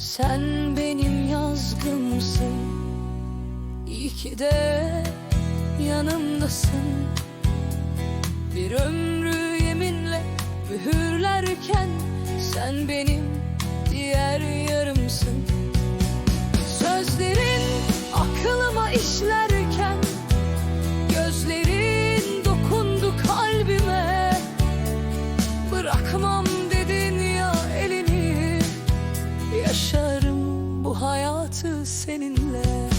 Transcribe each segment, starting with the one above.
Sen benim yazgımsın. İyi ki de yanımdasın. Bir ömrü yeminle mühürlerken Sen benim diğer yarımsın hayatı seninle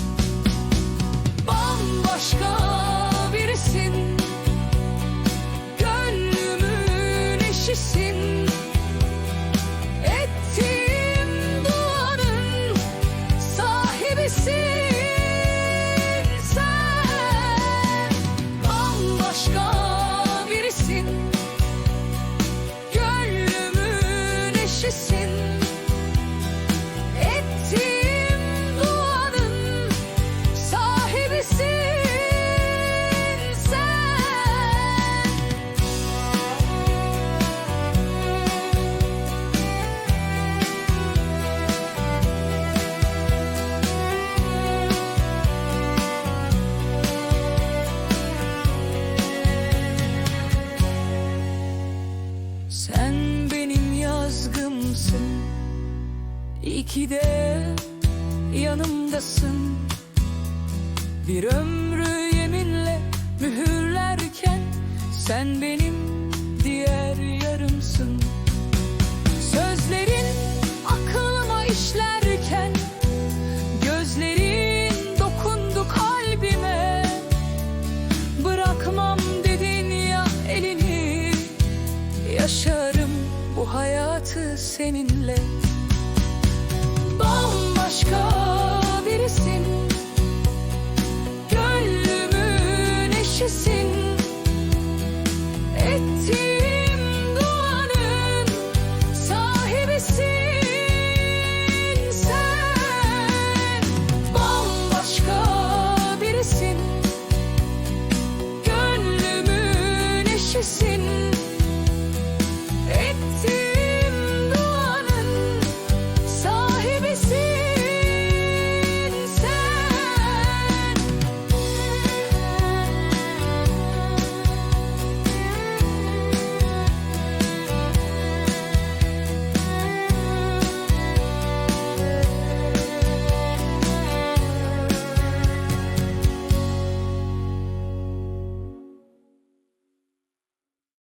İyi ki de yanımdasın. Bir ömrü yeminle mühürlerken Sen benim diğer yarımsın. Sözlerin aklıma işlerken Gözlerin dokundu kalbime. Bırakmam dedin ya elini Yaşarım bu hayatı seninle Bambaşka